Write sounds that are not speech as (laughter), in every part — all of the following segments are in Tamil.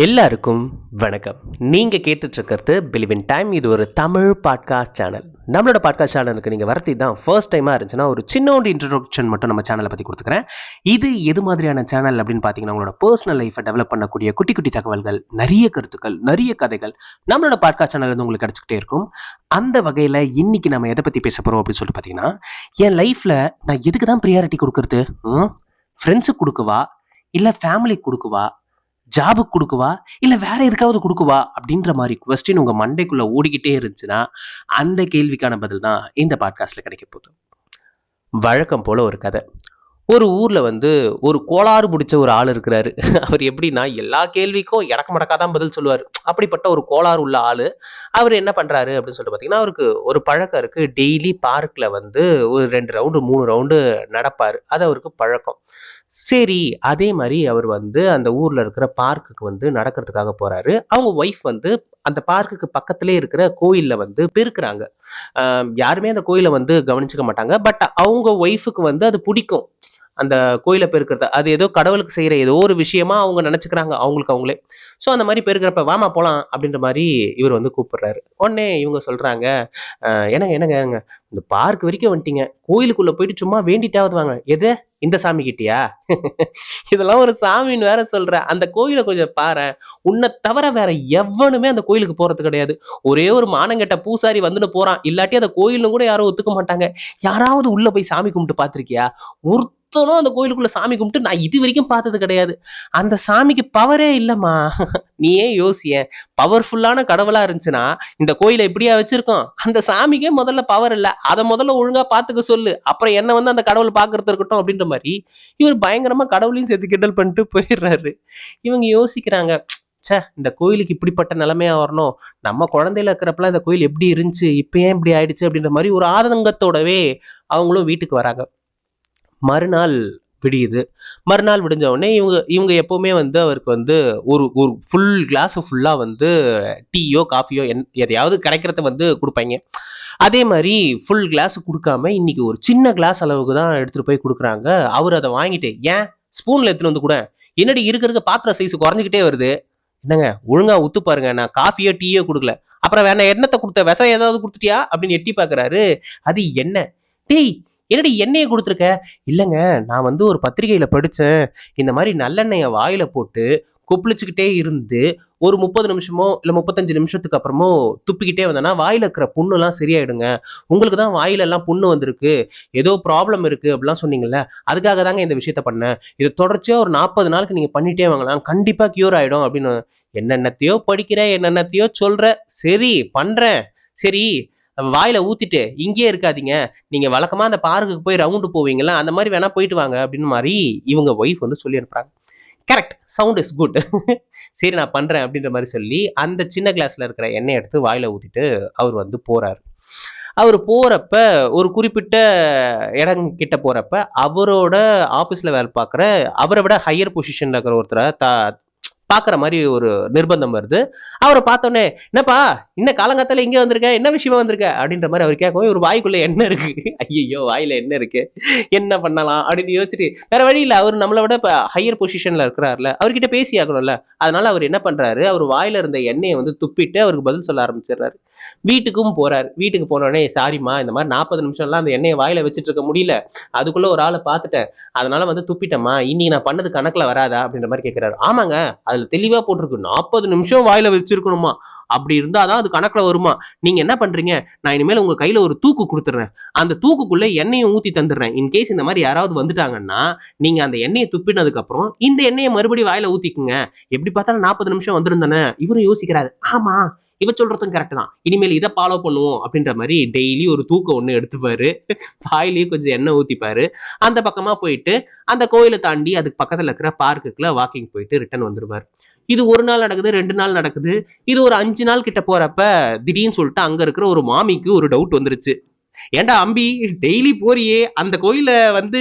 எல்லாருக்கும் வணக்கம். நீங்கள் கேட்டுட்ருக்கிறது பிலிவின் டைம் இது ஒரு தமிழ் பாட்காஸ்ட் சேனல் நம்மளோட பாட்காஸ்ட் சேனலுக்கு நீங்கள் வரத்தி தான் ஃபர்ஸ்ட் டைமாக இருந்துச்சுன்னா ஒரு சின்னோண்டு இன்ட்ரோடக்ஷன் மட்டும் நம்ம சேனலை பற்றி கொடுத்துக்கிறேன். இது எது மாதிரியான சேனல் அப்படின்னு பார்த்தீங்கன்னா உங்களோட பர்சனல் லைஃப்பை டெவலப் பண்ணக்கூடிய குட்டி குட்டி தகவல்கள் நிறைய கருத்துக்கள் நிறைய கதைகள் நம்மளோட பாட்காஸ்ட் சேனல் வந்து உங்களுக்கு கிடச்சிக்கிட்டே இருக்கும். அந்த வகையில் இன்னைக்கு நம்ம எதை பற்றி பேச போகிறோம் அப்படின்னு சொல்லிட்டு பார்த்தீங்கன்னா என் லைஃப்பில் நான் எதுக்கு தான் ப்ரியாரிட்டி கொடுக்குறது? ஃப்ரெண்ட்ஸுக்கு கொடுக்குவா? இல்லை ஃபேமிலிக்கு கொடுக்குவா? ஜாபுக்கு கொடுக்குவா? இல்லை வேற எதுக்காவது கொடுக்குவா? அப்படின்ற மாதிரி கொஸ்டின் உங்கள் மண்டைக்குள்ளே ஓடிக்கிட்டே இருந்துச்சுன்னா அந்த கேள்விக்கான பதில் தான் இந்த பாட்காஸ்ட்டில் கிடைக்க போகுது. வழக்கம் போல் ஒரு கதை. ஒரு ஊரில் வந்து ஒரு கோளாறு பிடிச்ச ஒரு ஆள் இருக்கிறாரு. (laughs) அவர் எப்படின்னா எல்லா கேள்விக்கும் இடக்கு மடக்காதான் பதில் சொல்லுவார். அப்படிப்பட்ட ஒரு கோளாறு உள்ள ஆள். அவர் என்ன பண்ணுறாரு அப்படின்னு சொல்லிட்டு பார்த்தீங்கன்னா அவருக்கு ஒரு பழக்கம் இருக்குது டெய்லி பார்க்கில் வந்து ஒரு ரெண்டு ரவுண்டு மூணு ரவுண்டு நடப்பார். அது அவருக்கு பழக்கம். சரி அதே மாதிரி அவர் வந்து அந்த ஊர்ல இருக்கிற பார்க்குக்கு வந்து நடக்கிறதுக்காக போறாரு. அவங்க ஒய்ஃப் வந்து அந்த பார்க்குக்கு பக்கத்துலேயே இருக்கிற கோயில்ல வந்து பெருக்குறாங்க. ஆஹ் யாருமே அந்த கோயிலை வந்து கவனிச்சுக்க மாட்டாங்க. பட் அவங்க ஒய்ஃபுக்கு வந்து அது பிடிக்கும். அந்த கோயிலை பெருக்கிறது அது ஏதோ கடவுளுக்கு செய்கிற ஏதோ ஒரு விஷயமா அவங்க நினச்சிக்கிறாங்க அவங்களுக்கு அவங்களே. ஸோ அந்த மாதிரி பெருக்கிறப்ப வாமா போகலாம் அப்படின்ற மாதிரி இவர் வந்து கூப்பிடுறாரு. உடனே இவங்க சொல்கிறாங்க என்னங்க என்னங்க என்னங்க இந்த பார்க் வரைக்கும் வந்துட்டீங்க. கோயிலுக்குள்ளே போயிட்டு சும்மா வேண்டிட்டாவது வாங்க. எது? இந்த சாமி கிட்டியா? (laughs) இதெல்லாம் ஒரு சாமின்னு வேற சொல்ற. அந்த கோயிலை கொஞ்சம் பாரு உன்னை தவிர வேற எவனுமே அந்த கோயிலுக்கு போறது கிடையாது. ஒரே ஒரு மானங்கெட்ட பூசாரி வந்துன்னு போறான். இல்லாட்டி அந்த கோயிலும் கூட யாரும் ஒத்துக்க மாட்டாங்க. யாராவது உள்ள போய் சாமி கும்பிட்டு பார்த்திருக்கியா? ஒருத்தனும் அந்த கோயிலுக்குள்ள சாமி கும்பிட்டு நான் இது வரைக்கும் பார்த்தது கிடையாது. அந்த சாமிக்கு பவரே இல்லம்மா. (laughs) நீயே யோசிய. பவர்ஃபுல்லான கடவுளா இருந்துச்சுன்னா இந்த கோயிலை எப்படியா வச்சிருக்கோம்? அந்த சாமிக்கே முதல்ல பவர் இல்ல. அதை முதல்ல ஒழுங்கா பாத்துக்க சொல்லு. அப்புறம் என்ன வந்து அந்த கடவுள் பாக்குறது இருக்கட்டும் அப்படின்ற மாதிரி இவர் பயங்கரமா கடவுளையும் சேர்த்து கிண்டல் பண்ணிட்டு போயிடுறாரு. இவங்க யோசிக்கிறாங்க சே இந்த கோயிலுக்கு இப்படிப்பட்ட நிலைமையா வரணும். நம்ம குழந்தையில இருக்கிறப்பெல்லாம் இந்த கோயில் எப்படி இருந்துச்சு? இப்ப ஏன் இப்படி ஆயிடுச்சு? அப்படின்ற மாதிரி ஒரு ஆதங்கத்தோடவே அவங்களும் வீட்டுக்கு வராங்க. மறுநாள் விடியுது. மறுநாள் விடிஞ்ச உடனே இவங்க இவங்க எப்போவுமே வந்து அவருக்கு வந்து ஒரு ஒரு ஃபுல் கிளாஸ் ஃபுல்லாக வந்து டீயோ காஃபியோ என் எதையாவது கிடைக்கிறத வந்து கொடுப்பாங்க. அதே மாதிரி ஃபுல் கிளாஸ் கொடுக்காம இன்னைக்கு ஒரு சின்ன கிளாஸ் அளவுக்கு தான் எடுத்துகிட்டு போய் கொடுக்குறாங்க. அவர் அதை வாங்கிட்டு ஏன்? ஸ்பூனில் எடுத்துகிட்டு வந்து கூட. என்னடி இருக்க இருக்க பாத்திர சைஸ் குறைஞ்சிக்கிட்டே வருது. என்னங்க ஒழுங்கா உத்து பாருங்க. நான் காஃபியோ டீயோ கொடுக்கல. அப்புறம் வேணா எண்ணத்தை கொடுத்த? விஷம் ஏதாவது கொடுத்துட்டியா? அப்படின்னு எட்டி பார்க்குறாரு. அது என்ன? டேய் என்னடி எண்ணெயை கொடுத்துருக்க? இல்லைங்க நான் வந்து ஒரு பத்திரிகையில் படித்தேன் இந்த மாதிரி நல்லெண்ணெயை வாயில் போட்டு கொப்பளிச்சுக்கிட்டே இருந்து ஒரு முப்பது நிமிஷமோ இல்லை முப்பத்தஞ்சு நிமிஷத்துக்கு அப்புறமோ துப்பிக்கிட்டே வந்தேன்னா வாயில் இருக்கிற புண்ணுலாம் சரியாயிடுங்க. உங்களுக்கு தான் வாயிலெல்லாம் புண்ணு வந்திருக்கு. ஏதோ ப்ராப்ளம் இருக்குது அப்படிலாம் சொன்னீங்கல்ல அதுக்காக தாங்க இந்த விஷயத்த பண்ணேன். இது தொடர்ச்சியாக ஒரு நாற்பது நாளுக்கு நீங்கள் பண்ணிட்டே வாங்கலாம். கண்டிப்பாக க்யூர் ஆகிடும் அப்படின்னு என்னென்னத்தையோ படிக்கிற என்னென்னத்தையோ சொல்கிற சரி பண்ணுறேன் சரி வாயில ஊத்திட்டு இங்கேயே இருக்காதீங்க. நீங்க வழக்கமா அந்த பார்க்குக்கு போய் ரவுண்டு போவீங்களா அந்த மாதிரி வேணா போயிட்டு வாங்க அப்படின்னு மாதிரி இவங்க ஒய்ஃப் வந்து சொல்லி அனுப்புறாங்க கரெக்ட் சவுண்ட் இஸ் குட் சரி நான் பண்றேன் அப்படின்ற மாதிரி சொல்லி அந்த சின்ன கிளாஸ்ல இருக்கிற எண்ணெய் எடுத்து வாயில ஊத்திட்டு அவர் வந்து போறாரு. அவர் போறப்ப ஒரு குறிப்பிட்ட இடம் கிட்ட போறப்ப அவரோட ஆஃபீஸில் வேலை பார்க்குற அவரை விட ஹையர் பொசிஷன்ல இருக்கிற ஒருத்தரை தா பார்க்குற மாதிரி ஒரு நிர்பந்தம் வருது. அவரை பார்த்தோன்னே என்னப்பா இன்ன காலங்காத்தால இங்கே வந்திருக்க? என்ன விஷயமா வந்திருக்க? அப்படின்ற மாதிரி அவர் கேட்கவும் ஒரு வாய்க்குள்ள என்ன இருக்கு? ஐயோ வாயில என்ன இருக்கு? என்ன பண்ணலாம்? அப்படின்னு யோசிச்சுட்டு வேற வழி இல்லை. அவர் நம்மளை விட இப்போ ஹையர் பொசிஷன்ல இருக்கிறாருல. அவர்கிட்ட பேசி ஆகணும்ல. அதனால அவர் என்ன பண்றாரு? அவர் வாயில இருந்த எண்ணெயை வந்து துப்பிட்டு அவருக்கு பதில் சொல்ல ஆரம்பிச்சிடுறாரு. வீட்டுக்கும் போறாரு. வீட்டுக்கு போன உடனே சாரிம்மா இந்த மாதிரி நாற்பது நிமிஷம்லாம் அந்த எண்ணெயை வாயில வச்சுட்டு இருக்க முடியல. அதுக்குள்ள ஒரு ஆளை பார்த்துட்டேன். அதனால வந்து துப்பிட்டேம்மா. இன்னைக்கு நான் பண்ணது கணக்குல வராதா? அப்படின்ற மாதிரி கேட்கிறாரு. ஆமாங்க அதுல தெளிவா போட்டிருக்கு. நாற்பது நிமிஷம் வாயில வச்சிருக்கணுமா? அப்படி இருந்தாதான் அது கணக்குல வருமா? நீங்க என்ன பண்றீங்க? நான் இனிமேல் உங்க கையில ஒரு தூக்கு கொடுத்துட்றேன் அந்த தூக்குக்குள்ள எண்ணெயும் ஊத்தி தந்துடுறேன். இன்கேஸ் இந்த மாதிரி யாராவது வந்துட்டாங்கன்னா நீங்க அந்த எண்ணெயை துப்பினதுக்கு அப்புறம் இந்த எண்ணெயை மறுபடியும் வாயில ஊற்றிக்குங்க எப்படி பார்த்தாலும் நாற்பது நிமிஷம் வந்துருந்தானே? இவரும் யோசிக்கிறாரு ஆமா இவ சொல்றதும் கரெக்ட் தான். இனிமேல் இதை ஃபாலோ பண்ணுவோம் அப்படின்ற மாதிரி டெய்லி ஒரு தூக்கம் ஒன்று எடுத்துப்பாரு. வாயிலேயே கொஞ்சம் எண்ணெய் ஊத்திப்பாரு. அந்த பக்கமா போயிட்டு அந்த கோயிலை தாண்டி அதுக்கு பக்கத்துல இருக்கிற பார்க்குக்குள்ள வாக்கிங் போயிட்டு ரிட்டர்ன் வந்துருவாரு. இது ஒரு நாள் நடக்குது ரெண்டு நாள் நடக்குது. இது ஒரு அஞ்சு நாள் கிட்ட போறப்ப திடீர்னு சொல்லிட்டு அங்க இருக்கிற ஒரு மாமிக்கு ஒரு டவுட் வந்துருச்சு. ஏன்டா அம்பி டெய்லி போறியே அந்த கோயில்ல வந்து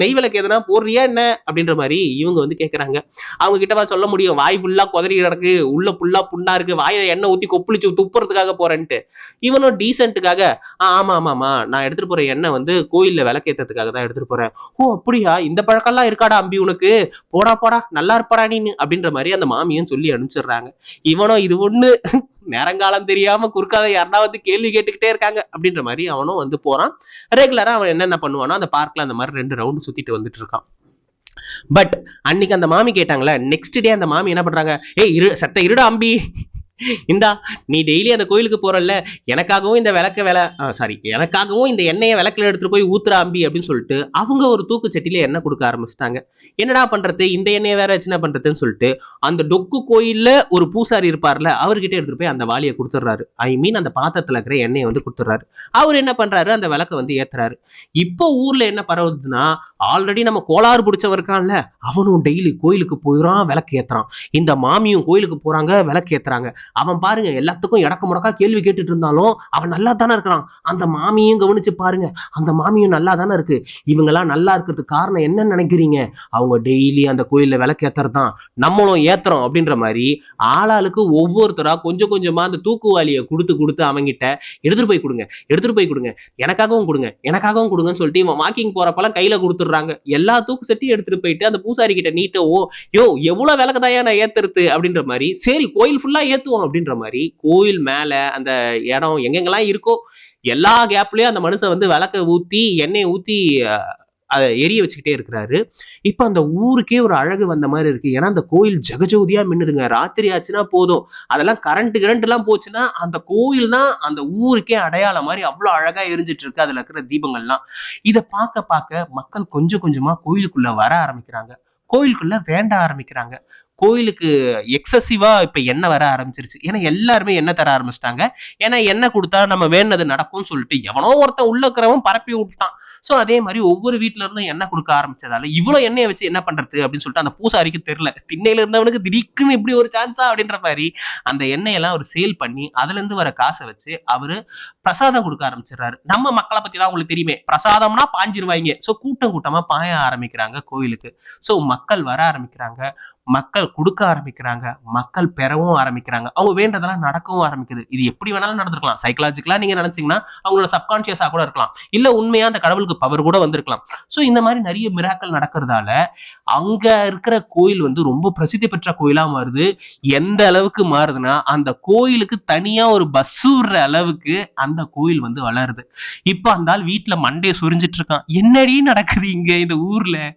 நெய் விளக்கு எதனா போடுறியா என்ன? அப்படின்ற மாதிரி இவங்க வந்து கேட்கறாங்க அவங்க கிட்டவா சொல்ல முடியும் வாய் ஃபுல்லா குதறி கிடக்கு உள்ள ஃபுல்லா புண்ணா இருக்கு வாயில எண்ணெய் ஊத்தி கொப்புளிச்சு துப்புறதுக்காக போறேன்ட்டு. இவனும் டீசென்ட்டுக்காக ஆ ஆமா ஆமாமா நான் எடுத்துட்டு போற எண்ணெய் வந்து கோயில்ல விளக்கேற்றதுக்காக தான் எடுத்துட்டு போறேன். ஓ அப்படியா? இந்த பழக்கம்லாம் இருக்காடா அம்பி உனக்கு? போடா போடா நல்லா இருப்பாடா நீ அப்படின்ற மாதிரி அந்த மாமியும் சொல்லி அனுப்பிச்சிடுறாங்க. இவனும் இது ஒண்ணு நேரங்காலம் தெரியாம குறுக்காத யாருனாவது கேள்வி கேட்டுக்கிட்டே இருக்காங்க அப்படின்ற மாதிரி அவனும் வந்து போறான். ரெகுலரா அவன் என்னென்ன பண்ணுவானோ அந்த பார்க்ல அந்த மாதிரி ரெண்டு ரவுண்டு சுத்திட்டு வந்துட்டு இருக்கான். பட் அன்னைக்கு அந்த மாமி கேட்டாங்களே நெக்ஸ்ட் டே அந்த மாமி என்ன பண்றாங்க? ஏய் இரு சத்த இருடா அம்பி. இந்தா நீ டெய்லி அந்த கோயிலுக்கு போறல்ல எனக்காகவும் இந்த விளக்க வில சாரி எனக்காகவும் இந்த எண்ணெயை விளக்குல எடுத்துட்டு போய் ஊத்துற அம்பி அப்படின்னு சொல்லிட்டு அவங்க ஒரு தூக்கு சட்டியில எண்ணெய் கொடுக்க ஆரம்பிச்சிட்டாங்க. என்னடா பண்றது? இந்த எண்ணெயை வேற வச்சு என்ன பண்றதுன்னு சொல்லிட்டு அந்த டொக்கு கோயில்ல ஒரு பூசாரி இருப்பார்ல அவர்கிட்ட எடுத்துட்டு போய் அந்த வாளியை கொடுத்துட்றாரு. ஐ மீன் அந்த பாத்திரத்துல இருக்கிற எண்ணெயை வந்து கொடுத்துட்றாரு. அவர் என்ன பண்றாரு? அந்த விளக்க வந்து ஏத்துறாரு. இப்போ ஊர்ல என்ன பரவுதுன்னா ஆல்ரெடி நம்ம கோளாறு பிடிச்சவருக்கான்ல அவனும் டெய்லி கோயிலுக்கு போயிடான் விளக்கு ஏத்துறான் இந்த மாமியும் கோயிலுக்கு போறாங்க விளக்கு ஏத்துறாங்க அவன் பாருங்க எல்லாத்துக்கும் இடக்க முடக்கா கேள்வி கேட்டுட்டு இருந்தாலும் அவன் நல்லா தானே இருக்கிறான். அந்த மாமியும் கவனிச்சு பாருங்க அந்த மாமியும் நல்லா தானே இருக்கு. இவங்கெல்லாம் நல்லா இருக்கிறதுக்கு காரணம் என்னன்னு நினைக்கிறீங்க? அவங்க டெய்லி அந்த கோயில்ல விளக்கு ஏத்துறது தான் நம்மளும் ஏத்துறோம் அப்படின்ற மாதிரி ஆளாளுக்கு ஒவ்வொருத்தரா கொஞ்சம் கொஞ்சமா அந்த தூக்குவாளியை கொடுத்து கொடுத்து அவங்கிட்ட எடுத்துட்டு போய் கொடுங்க எடுத்துட்டு போய் கொடுங்க. எனக்காகவும் கொடுங்க எனக்காகவும் கொடுங்கன்னு சொல்லிட்டு இவன் வாக்கிங் போறப்பெல்லாம் கையில கொடுத்துடுறாங்க. எல்லா தூக்கு செட்டையும் எடுத்துட்டு போயிட்டு அந்த பூசாரி கிட்ட நீட்ட ஓ யோ எவ்வளவு விளக்குதாயா நான் ஏத்துறது? அப்படின்ற மாதிரி சரி கோயில் ஃபுல்லா ஏத்துவோம். அப்படின்ற மாதிரி கோயில் மேல அந்த இடம் எங்கெங்கெல்லாம் இருக்கோ எல்லா கேப்லயும் அந்த மனுஷன் வந்து விளக்க ஊத்தி எண்ணெயை ஊத்தி அதை எரிய வச்சுக்கிட்டே இருக்கிறாரு. இப்போ அந்த ஊருக்கே ஒரு அழகு வந்த மாதிரி இருக்கு. ஏன்னா அந்த கோயில் ஜெகஜோதியா மின்னுதுங்க. ராத்திரி ஆச்சுன்னா போதும். அதெல்லாம் கரண்ட் கரண்ட் எல்லாம் போச்சுன்னா அந்த கோயில் தான் அந்த ஊருக்கே அடையாளம் மாதிரி அவ்வளோ அழகா எரிஞ்சிட்டு இருக்கு. அதுல இருக்கிற தீபங்கள்லாம். இதை பார்க்க பார்க்க மக்கள் கொஞ்சம் கொஞ்சமா கோயிலுக்குள்ள வர ஆரம்பிக்கிறாங்க. கோயிலுக்குள்ள வேண்ட ஆரம்பிக்கிறாங்க. கோயிலுக்கு எக்ஸசிவா இப்ப எண்ணெய் வர ஆரம்பிச்சிருச்சு. ஏன்னா எல்லாருமே எண்ணெய் தர ஆரம்பிச்சிட்டாங்க. ஏன்னா எண்ணெய் கொடுத்தா நம்ம வேணது நடக்கும்னு சொல்லிட்டு எவனோ ஒருத்தன் உள்ள இருக்கிறவன் பரப்பி விட்டுட்டான். சோ அதே மாதிரி ஒவ்வொரு வீட்டுல இருந்தும் எண்ணெய் கொடுக்க ஆரம்பிச்சதால இவ்வளவு எண்ணெயை வச்சு என்ன பண்றது அப்படின்னு சொல்லிட்டு அந்த பூசாரிக்கு தெரியல. திண்ணையில இருந்தவனுக்கு திடீர்னு இப்படி ஒரு சான்ஸா அப்படின்ற மாதிரி அந்த எண்ணெயெல்லாம் அவர் சேல் பண்ணி அதுல இருந்து வர காசை வச்சு அவரு பிரசாதம் கொடுக்க ஆரம்பிச்சிடுறாரு. நம்ம மக்களை பத்தி தான் உங்களுக்கு தெரியுமே. பிரசாதம்னா பாஞ்சிருவாங்க சோ கூட்டம் கூட்டமா பாய ஆரம்பிக்கிறாங்க கோயிலுக்கு. சோ மக்கள் வர ஆரம்பிக்கிறாங்க. மக்கள் கொடுக்க ஆரம்பிக்கிறாங்க மக்கள் பெறவும் ஆரம்பிக்கிறாங்க. அவங்க வேண்டதெல்லாம் நடக்கவும் ஆரம்பிக்குது. இது எப்படி வேணாலும் நடந்திருக்கலாம். சைக்கலாஜிக்கலா நீங்க நினைச்சீங்கன்னா அவங்களோட சப்கான்சியஸா கூட இருக்கலாம். இல்ல உண்மையா அந்த கடவுளுக்கு பவர் கூட வந்திருக்கலாம். சோ இந்த மாதிரி நிறைய மிராக்கள் நடக்கிறதால அங்க இருக்கிற கோயில் வந்து ரொம்ப பிரசித்தி பெற்ற கோயிலா மாறுது. எந்த அளவுக்கு மாறுதுன்னா அந்த கோயிலுக்கு தனியா ஒரு பஸ் விடுற அளவுக்கு அந்த கோயில் வந்து வளருது. இப்ப அந்த ஆள் வீட்டுல மண்டையை சொரிஞ்சிட்டு இருக்கான். என்னடி நடக்குது இங்க இந்த ஊர்ல?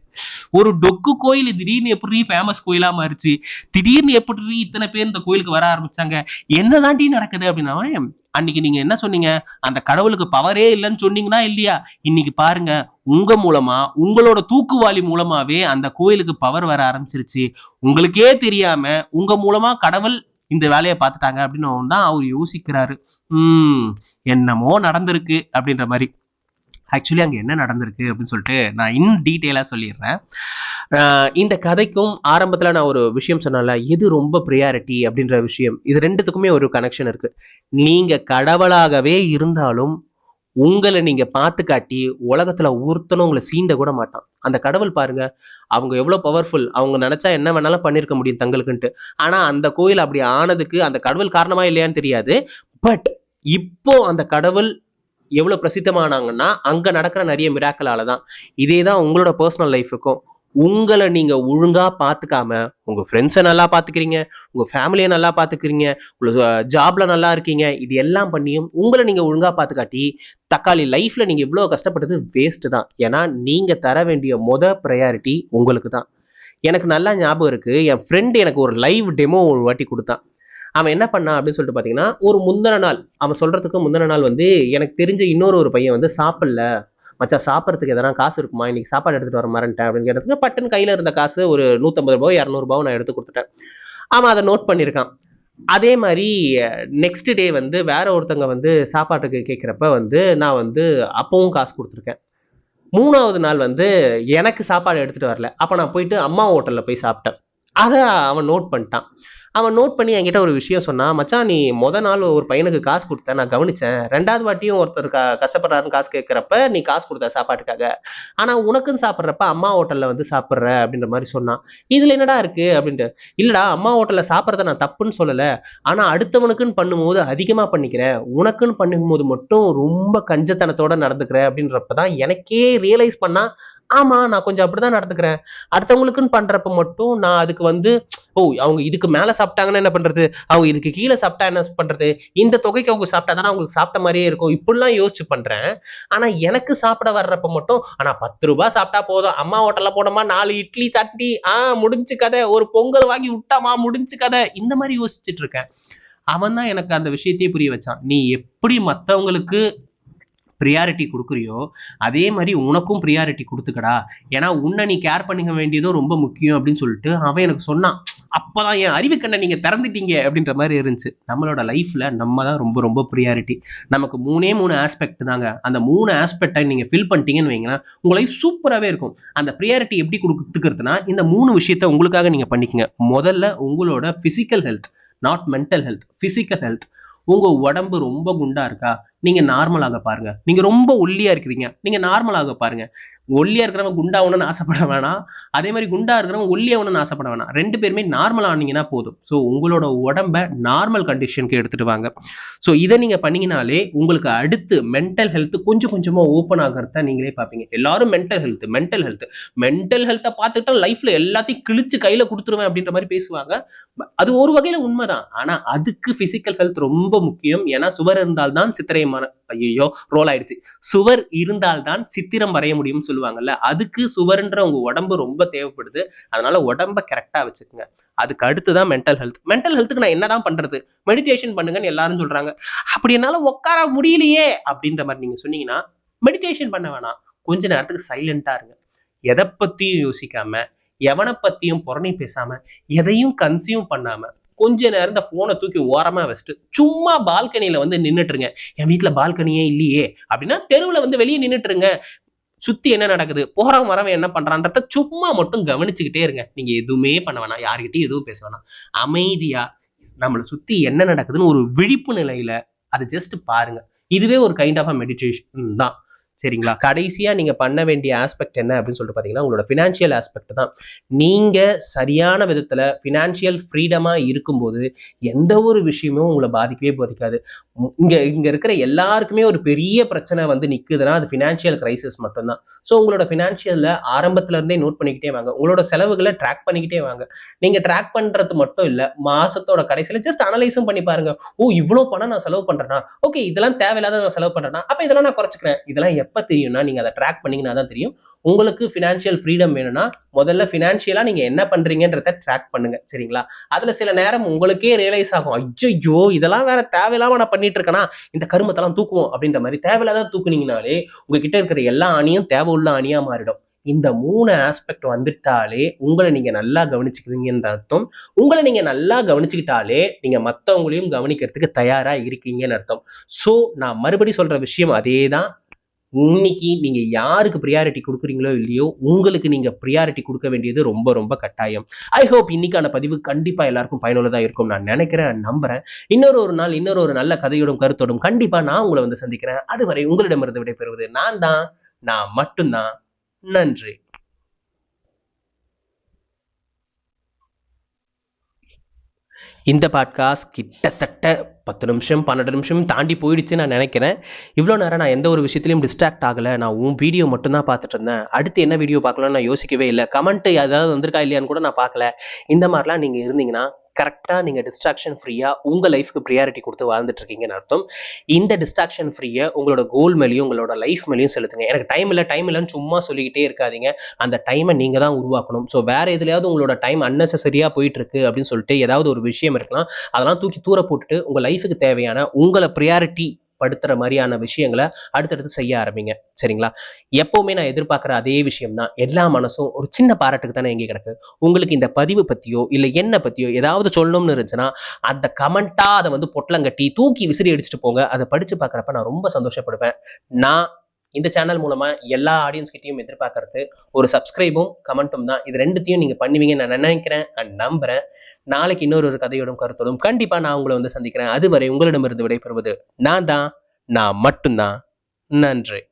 ஒரு டொக்கு கோயில் திடீர்னு எப்படி ஃபேமஸ் கோயிலா மாறிச்சு? திடீர்னு எப்படி இத்தனை பேர் இந்த கோயிலுக்கு வர ஆரம்பிச்சாங்க? என்னதாண்டி நடக்குது அப்படின்னா அன்னைக்கு நீங்க என்ன சொன்னீங்க? அந்த கடவுளுக்கு பவரே இல்லைன்னு சொன்னீங்கன்னா இல்லையா? இன்னைக்கு பாருங்க உங்க மூலமா உங்களோட தூக்குவாளி மூலமாவே அந்த கோயிலுக்கு பவர் வர ஆரம்பிச்சிருச்சு. உங்களுக்கே தெரியாம உங்க மூலமா கடவுள் இந்த வேலையை பார்த்துட்டாங்க அப்படின்னு தான் அவர் யோசிக்கிறாரு. உம் என்னமோ நடந்திருக்கு அப்படின்ற மாதிரி. ஆக்சுவலி அங்கே என்ன நடந்திருக்கு அப்படின்னு சொல்லிட்டு நான் இன்னும் டீட்டெயிலாக சொல்லிடுறேன். இந்த கதைக்கும் ஆரம்பத்தில் நான் ஒரு விஷயம் சொன்னால எது ரொம்ப ப்ரியாரிட்டி அப்படின்ற விஷயம். இது ரெண்டுத்துக்குமே ஒரு கனெக்ஷன் இருக்குது நீங்கள் கடவுளாகவே இருந்தாலும் உங்களை நீங்க பார்த்து காட்டி உலகத்துல ஒருத்தனும் உங்களை சீண்ட கூட மாட்டான். அந்த கடவுள் பாருங்க அவங்க எவ்வளவு பவர்ஃபுல் அவங்க நினைச்சா என்ன வேணாலும் பண்ணிருக்க முடியும் தங்களுக்குன்ட்டு. ஆனா அந்த கோயில் அப்படி ஆனதுக்கு அந்த கடவுள் காரணமா இல்லையான்னு தெரியாது. பட் இப்போ அந்த கடவுள் எவ்வளோ பிரசித்தமானாங்கன்னா அங்கே நடக்கிற நிறைய மிராக்களால தான். இதே தான் உங்களோட பர்சனல் லைஃபுக்கும் உங்களை நீங்க ஒழுங்கா பாத்துக்காம உங்க ஃப்ரெண்ட்ஸை நல்லா பாத்துக்கிறீங்க உங்க ஃபேமிலியை நல்லா பாத்துக்கிறீங்க உங்க ஜாப்ல நல்லா இருக்கீங்க இது எல்லாம் பண்ணியும் உங்களை நீங்க ஒழுங்கா பாத்துக்காட்டி தக்காளி லைஃப்ல நீங்க இவ்வளவு கஷ்டப்பட்டது வேஸ்ட் தான். ஏன்னா நீங்க தர வேண்டிய மொத ப்ரையாரிட்டி உங்களுக்கு தான். எனக்கு நல்லா ஞாபகம் இருக்கு என் ஃப்ரெண்டு எனக்கு ஒரு லைவ் டெமோ ஒரு வாட்டி கொடுத்தான். அவன் என்ன பண்ணான் அப்படின்னு சொல்லிட்டு பார்த்தீங்கன்னா ஒரு முந்தின நாள் அவன் சொல்கிறதுக்கு முந்தின நாள் வந்து எனக்கு தெரிஞ்ச இன்னொரு ஒரு பையன் வந்து சாப்பிடல. மச்சான் சாப்பிட்றதுக்கு எதனா காசு இருக்குமா? இன்னைக்கு சாப்பாடு எடுத்துகிட்டு வர மாறன்ட்டு அப்படின்னு கேட்டதுக்கு பட்டுன்னு கையில் இருந்த காசு ஒரு நூற்றம்பது ரூபாய் இரநூறுபாவும் நான் எடுத்து கொடுத்துட்டேன். அவன் அதை நோட் பண்ணியிருக்கான். அதே மாதிரி நெக்ஸ்ட் டே வந்து வேற ஒருத்தங்க வந்து சாப்பாட்டுக்கு கேட்குறப்ப வந்து நான் வந்து அப்பவும் காசு கொடுத்துருக்கேன். மூணாவது நாள் வந்து எனக்கு சாப்பாடு எடுத்துகிட்டு வரல. அப்போ நான் போயிட்டு அம்மா ஹோட்டலில் போய் சாப்பிட்டேன். அதை அவன் நோட் பண்ணிட்டான். அவன் நோட் பண்ணி என்கிட்ட ஒரு விஷயம் சொன்னான் மச்சான் நீ முத நாள் ஒரு பையனுக்கு காசு கொடுத்த நான் கவனிச்சேன். ரெண்டாவது வாட்டியும் ஒருத்தர் க கஷ்டப்படுறாருன்னு காசு கேட்குறப்ப நீ காசு கொடுத்த சாப்பாட்டுக்காக. ஆனால் உனக்குன்னு சாப்பிட்றப்ப அம்மா ஹோட்டலில் வந்து சாப்பிட்ற அப்படின்ற மாதிரி சொன்னான். இதில் என்னடா இருக்கு? அப்படின்ட்டு. இல்லடா அம்மா ஹோட்டலில் சாப்பிட்றத நான் தப்புன்னு சொல்லலை. ஆனால் அடுத்தவனுக்குன்னு பண்ணும்போது அதிகமாக பண்ணிக்கிறேன் உனக்குன்னு பண்ணும்போது மட்டும் ரொம்ப கஞ்சத்தனத்தோட நடந்துக்கிற அப்படின்றப்பதான் எனக்கே ரியலைஸ் பண்ணா ஆமா நான் கொஞ்சம் அப்படிதான் நடந்துக்கிறேன். அடுத்தவங்களுக்குன்னு பண்றப்ப மட்டும் நான் அதுக்கு வந்து ஓ அவங்க இதுக்கு மேல சாப்பிட்டாங்கன்னா என்ன பண்றது? அவங்க இதுக்கு கீழே சாப்பிட்டா என்ன பண்றது? இந்த தொகைக்கு அவங்க சாப்பிட்டா தானே அவங்களுக்கு சாப்பிட்ட மாதிரியே இருக்கும். இப்படிலாம் யோசிச்சு பண்றேன். ஆனா எனக்கு சாப்பிட வர்றப்ப மட்டும் ஆனா பத்து ரூபாய் சாப்பிட்டா போதும். அம்மா ஹோட்டல்ல போனோமா நாலு இட்லி சட்னி ஆஹ் முடிஞ்சு கதை. ஒரு பொங்கல் வாங்கி விட்டாமா முடிஞ்சு கதை. இந்த மாதிரி யோசிச்சுட்டு இருக்கேன். அவன் தான் எனக்கு அந்த விஷயத்தையே புரிய வச்சான். நீ எப்படி மற்றவங்களுக்கு ப்ரியாரிட்டி கொடுக்குறியோ அதே மாதிரி உனக்கும் ப்ரியாரிட்டி கொடுத்துக்கடா. ஏன்னா உன்னை நீ கேர் பண்ணிக்க வேண்டியதும் ரொம்ப முக்கியம் அப்படின்னு சொல்லிட்டு அவன் எனக்கு சொன்னான். அப்பதான் என் அறிவு கண்ணை திறந்துட்டீங்க அப்படின்ற மாதிரி இருந்துச்சு. நம்மளோட லைஃப்பில் நம்ம தான் ரொம்ப ரொம்ப ப்ரியாரிட்டி நமக்கு மூணே மூணு ஆஸ்பெக்ட் தாங்க. அந்த மூணு ஆஸ்பெக்டை நீங்கள் ஃபில் பண்ணிட்டீங்கன்னு வைங்களேன் உங்கள் லைஃப் சூப்பராகவே இருக்கும். அந்த ப்ரியாரிட்டி எப்படி கொடுத்துக்கிறதுனா இந்த மூணு விஷயத்த உங்களுக்காக நீங்கள் பண்ணிக்கங்க. முதல்ல உங்களோட physical health not mental health physical health உங்கள் உடம்பு ரொம்ப குண்டாக இருக்கா? நீங்க நார்மலாக பாருங்க. நீங்க ரொம்ப ஒல்லியாக இருக்கிறீங்க. நீங்க நார்மலாக பாருங்க. ஒல்லியா இருக்கிறவன் குண்டாகணும்னு ஆசைப்பட வேணாம். அதே மாதிரி குண்டா இருக்கிறவன் ஒல்லியாகணும்னு ஆசைப்பட வேணாம். ரெண்டு பேருமே நார்மல் ஆனீங்கன்னா போதும். ஸோ உங்களோட உடம்ப நார்மல் கண்டிஷனுக்கு எடுத்துட்டு வாங்க. ஸோ இதை நீங்க பண்ணீங்கனாலே உங்களுக்கு அடுத்து மென்டல் ஹெல்த் கொஞ்சம் கொஞ்சமா ஓப்பன் ஆகிறத நீங்களே பார்ப்பீங்க. எல்லாரும் mental health mental health mental ஹெல்த்தை பார்த்துட்டா லைஃப்ல எல்லாத்தையும் கிழிச்சு கையில கொடுத்துருவேன் அப்படின்ற மாதிரி பேசுவாங்க. அது ஒரு வகையில உண்மைதான். ஆனா அதுக்கு பிசிக்கல் ஹெல்த் ரொம்ப முக்கியம். ஏன்னா சுவர் இருந்தால்தான் சித்திரை மர ஐயோ ரோல் ஆயிடுச்சு. சுவர் இருந்தால்தான் சித்திரம் வரைய முடியும்னு சொல்லுவாங்கல்ல அதுக்கு சுவர்ன்ற உங்க உடம்பு ரொம்ப தேவைப்படுது. அதனால உடம்ப கரெக்டா வச்சுக்கோங்க. அதுக்கு அடுத்து தான் மென்டல் ஹெல்த் மென்டல் ஹெல்த்துக்கு நான் என்னதான் பண்றது? மெடிடேஷன் பண்ணுங்கன்னு எல்லாரும் சொல்றாங்க. அப்படி என்னால உட்கார முடியலையே அப்படின்ற மாதிரி நீங்க சொன்னீங்கன்னா மெடிடேஷன் பண்ண வேணாம். கொஞ்ச நேரத்துக்கு சைலண்டா இருங்க. எதை பத்தியும் யோசிக்காம எவனை பத்தியும் புறணி பேசாம எதையும் கன்சியூம் பண்ணாம கொஞ்ச நேரம் இந்த போனை தூக்கி ஓரமா வச்சுட்டு சும்மா பால்கனியில வந்து நின்னுட்டுருங்க. என் வீட்டுல பால்கனியே இல்லையே. அப்படின்னா தெருவுல வந்து வெளியே நின்னுட்டுருங்க. சுத்தி என்ன நடக்குது? போறவன் வரவன் என்ன பண்றான்றத சும்மா மட்டும் கவனிச்சுக்கிட்டே இருங்க. நீங்க எதுவுமே பண்ண வேணாம். யாருக்கிட்டையும் எதுவும் பேச வேணாம். அமைதியா நம்மளை சுத்தி என்ன நடக்குதுன்னு ஒரு விழிப்பு நிலையில அதை ஜஸ்ட் பாருங்க. இதுவே ஒரு கைண்ட் ஆஃப் மெடிடேஷன் தான். சரிங்களா? கடைசியாக நீங்கள் பண்ண வேண்டிய ஆஸ்பெக்ட் என்ன அப்படின்னு சொல்லிட்டு பார்த்தீங்கன்னா உங்களோட ஃபினான்ஷியல் ஆஸ்பெக்ட் தான். நீங்கள் சரியான விதத்தில் ஃபினான்ஷியல் ஃப்ரீடமாக இருக்கும்போது எந்த ஒரு விஷயமும் உங்களை பாதிக்கவே பாதிக்காது. இங்கே இங்கே இருக்கிற எல்லாருக்குமே ஒரு பெரிய பிரச்சனை வந்து நிற்குதுன்னா அது ஃபினான்ஷியல் கிரைசிஸ் மட்டும்தான். ஸோ உங்களோட ஃபினான்ஷியலில் ஆரம்பத்துலேருந்தே நோட் பண்ணிக்கிட்டே வாங்க. உங்களோட செலவுகளை ட்ராக் பண்ணிக்கிட்டே வாங்க. நீங்கள் ட்ராக் பண்ணுறது மட்டும் இல்லை மாதத்தோட கடைசியில் ஜஸ்ட் அனலைஸும் பண்ணி பாருங்க. ஓ இவ்வளோ பணம் நான் செலவு பண்ணுறேன்னா ஓகே இதெல்லாம் தேவையில்லாத நான் செலவு பண்ணுறேன்னா அப்போ இதெல்லாம் நான் குறைச்சிக்கிறேன். இதெல்லாம் எப்போ தெரியும்னா நீங்கள் அதை ட்ராக் பண்ணீங்கன்னா தான் தெரியும். உங்களுக்கு ஃபினான்ஷியல் ஃப்ரீடம் வேணும்னா முதல்ல ஃபினான்ஷியலாக நீங்கள் என்ன பண்ணுறீங்கன்றத ட்ராக் பண்ணுங்க சரிங்களா? அதில் சில நேரம் உங்களுக்கே ரியலைஸ் ஆகும் ஐயோ இதெல்லாம் வேற தேவையில்லாம நான் பண்ணிட்டு இருக்கேனா இந்த கருமத்தெல்லாம் தூக்குவோம் அப்படின்ற மாதிரி தேவையில்லாத தூக்குனீங்கனாலே உங்ககிட்ட இருக்கிற எல்லா அணியும் தேவை உள்ள அணியாக மாறிடும். இந்த மூணு ஆஸ்பெக்ட் வந்துட்டாலே உங்களை நீங்கள் நல்லா கவனிச்சுக்கிறீங்கன்ற அர்த்தம். உங்களை நீங்கள் நல்லா கவனிச்சுக்கிட்டாலே நீங்கள் மற்றவங்களையும் கவனிக்கிறதுக்கு தயாராக இருக்கீங்கன்னு அர்த்தம். ஸோ நான் மறுபடி சொல்கிற விஷயம் அதே தான் இன்னைக்கு நீங்க யாருக்கு ப்ரியாரிட்டி கொடுக்குறீங்களோ இல்லையோ உங்களுக்கு நீங்க ப்ரியாரிட்டி கொடுக்க வேண்டியது ரொம்ப ரொம்ப கட்டாயம். ஐ ஹோப் இன்னைக்கான பதிவு கண்டிப்பாக எல்லாருக்கும் பயனுள்ளதாக இருக்கும் நான் நினைக்கிறேன் நம்புறேன். இன்னொரு ஒரு நாள் இன்னொரு ஒரு நல்ல கதையோடும் கருத்தோடும் கண்டிப்பாக நான் உங்களை வந்து சந்திக்கிறேன். அதுவரை உங்களிடமிருந்து விடைபெறுவது நான் தான். நான் மட்டும்தான். நன்றி. இந்த பாட்காஸ்ட் கிட்டத்தட்ட பத்து நிமிஷம் பன்னெண்டு நிமிஷம் தாண்டி போயிடுச்சு நான் நினைக்கிறேன். இவ்வளோ நேரம் நான் எந்த ஒரு விஷயத்துலையும் டிஸ்ட்ராக்ட் ஆகலை. நான் உன் வீடியோ மட்டும் தான் பார்த்துட்டு இருந்தேன். அடுத்து என்ன வீடியோ பார்க்கலாம்னு நான் யோசிக்கவே இல்லை. கமெண்ட் ஏதாவது வந்திருக்கா இல்லையான்னு கூட நான் பார்க்கல. இந்த மாதிரிலாம் நீங்கள் இருந்தீங்கன்னா கரெக்டாக நீங்கள் டிஸ்ட்ராக்ஷன் ஃப்ரீயாக உங்கள் லைஃப்க்கு ப்ரியாரிட்டி கொடுத்து வாழ்ந்துட்டு இருக்கீங்கன்னு அர்த்தம். இந்த டிஸ்ட்ராக்ஷன் ஃப்ரீயை உங்களோட கோல் மேலேயும் உங்களோட லைஃப் மேலேயும் செலுத்துங்க. எனக்கு டைம் இல்லை டைம் இல்லைன்னு சும்மா சொல்லிக்கிட்டே இருக்காதீங்க. அந்த டைமை நீங்கள் தான் உருவாக்கணும். ஸோ வேறு எதுலையாவது உங்களோட டைம் அன்னெசரியாக போயிட்டு இருக்கு அப்படின்னு சொல்லிட்டு ஏதாவது ஒரு விஷயம் இருக்கலாம் அதெல்லாம் தூக்கி தூர போட்டுட்டு உங்கள் லைஃபுக்கு தேவையான உங்களை ப்ரியாரிட்டி படுத்துற மாதிரியான விஷயங்களை அடுத்தடுத்து செய்ய ஆரம்பிங்க. சரிங்களா? எப்பவுமே நான் எதிர்பார்க்குற அதே விஷயம் தான் எல்லா மனசும் ஒரு சின்ன பாராட்டுக்கு தானே எங்கே கிடக்கு. உங்களுக்கு இந்த பதிவு பத்தியோ இல்லை என்ன பத்தியோ ஏதாவது சொல்லணும்னு இருந்துச்சுன்னா அந்த கமெண்ட்டாக அதை வந்து பொட்டலங்கட்டி தூக்கி விசிறி அடிச்சுட்டு போங்க. அதை படிச்சு பார்க்குறப்ப நான் ரொம்ப சந்தோஷப்படுவேன். நான் இந்த சேனல் மூலமா எல்லா ஆடியன்ஸ் கிட்டையும் எதிர்பார்க்கறது ஒரு சப்ஸ்கிரைபும் கமெண்ட்டும் தான். இது ரெண்டுத்தையும் நீங்க பண்ணுவீங்கன்னு நான் நினைக்கிறேன் அண்ட் நம்புறேன். நாளைக்கு இன்னொரு ஒரு கதையோடும் கருத்தோடும் கண்டிப்பா நான் உங்களை வந்து சந்திக்கிறேன். அதுவரை உங்களிடமிருந்து விடைபெறுவது நான் தான் நான் மட்டும்தான். நன்றி.